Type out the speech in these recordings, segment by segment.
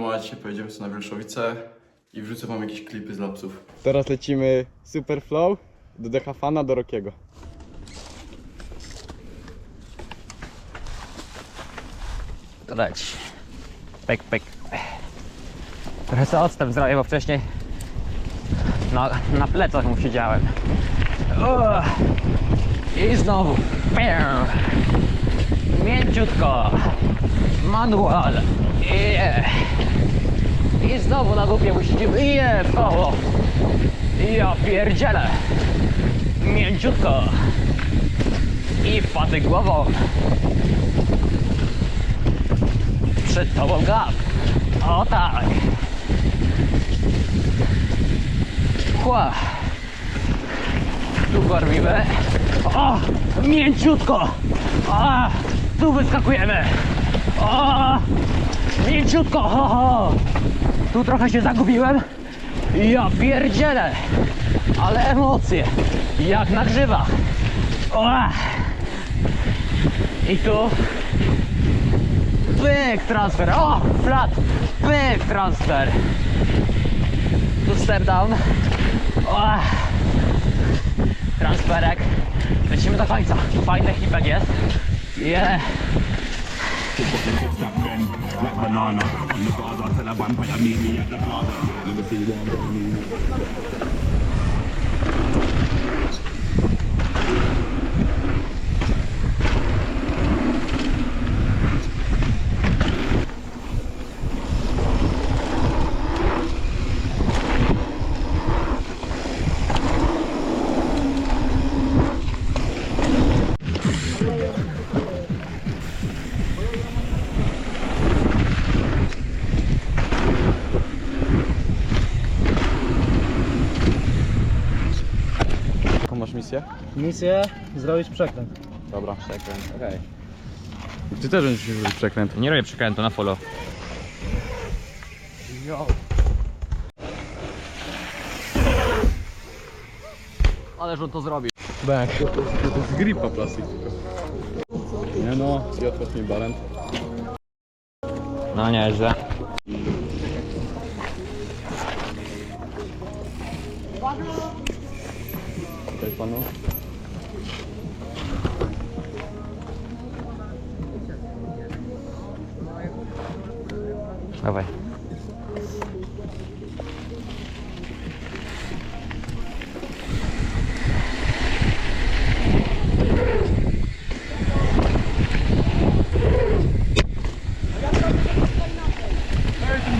Ja dzisiaj pojedziemy sobie na Wilszowice i wrzucę wam jakieś klipy z lapsów. Teraz lecimy Super Flow do Dechafana do Rokiego. To leć. Pek, pek. Trochę sobie odstęp zrobię, bo wcześniej na, na plecach mu siedziałem. Uch. I znowu. Mięciutko. Manual. Yeah. I znowu na dupie mu siedzimy. Je, w koło. Ja pierdzielę. Mięciutko. I wpaty głową. Przed tobą gap. O tak. Kła. Tu gormimy. O! Mięciutko! O! Tu wyskakujemy! O! Mięciutko! Ho, ho. Tu trochę się zagubiłem. Ja pierdzielę! Ale emocje! Jak na grzywach! O! I tu Pyk transfer. O! Flat. Pyk transfer. Tu step down. O! Transferek. Lecimy do końca. Fajny hipek jest. Yeah. banana. On the Gaza, tell a vampire meet me at the see misję? Misję zrobić przekręt. Dobra. Przekręt, okej. Ty też będziesz zrobić przekręt. Nie robię przekrętu na follow. Ależ on to zrobił. Bęk. To, to, to jest gripa plastik. Nie no, i otwórz mi balent. No nieźle. Tutaj panu. Dawaj.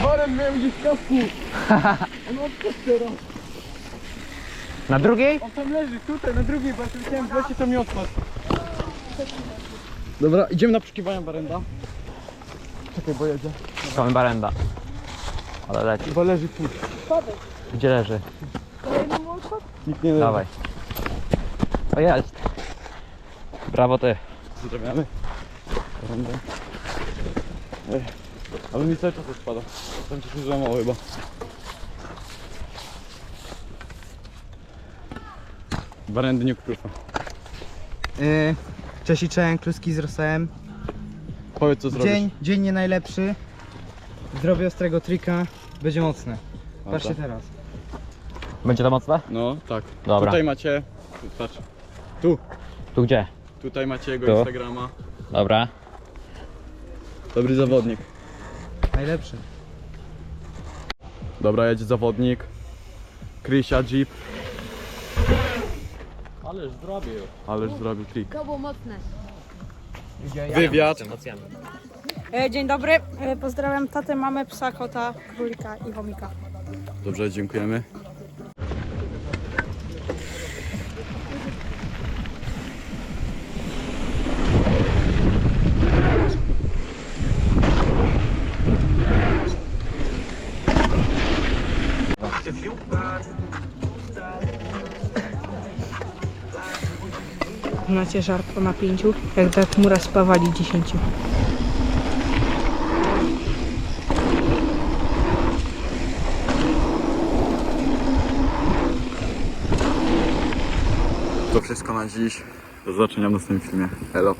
Balent miałem gdzieś w kasku. On odpadł teraz. Na drugiej? On tam leży, tutaj, na drugiej, bo jak chciałem w lesie, to mi odpadł. Dobra, idziemy na poszukiwania barenda. Czekaj, bo jedzie. Szukamy barenda. Ale leci. Chyba leży tu. Gdzie leży? Nikt nie leży. Dawaj. O jest. Brawo ty. Pozdrawiamy. Barendę. Ej, ale mi cały czas odpada. Tam ci się złamało chyba. Barendy nie ukrufa. Yy, Cześć i cześć, kluski z rosołem. Powiedz co zrobisz. Dzień, dzień nie najlepszy. Zrobię ostrego trika, będzie mocne. Patrzcie Dobra. teraz. Będzie to mocne? No, tak. Dobra. Tutaj macie, patrz, tu, Tu gdzie? tutaj macie jego Tu. Instagrama. Dobra. Dobry zawodnik. Najlepszy. Dobra, jedzie zawodnik. Krysia Jeep, Ależ zrobił. ależ zrobił trik. To było mocne. Wywiad. E, Dzień dobry, E, pozdrawiam tatę, mamę, psa, kota, królika i chomika. Dobrze, dziękujemy. Macie żart o napięciu, jak ta chmura spawali dziesięciu. To wszystko na dziś. Do zobaczenia w następnym filmie. Hello.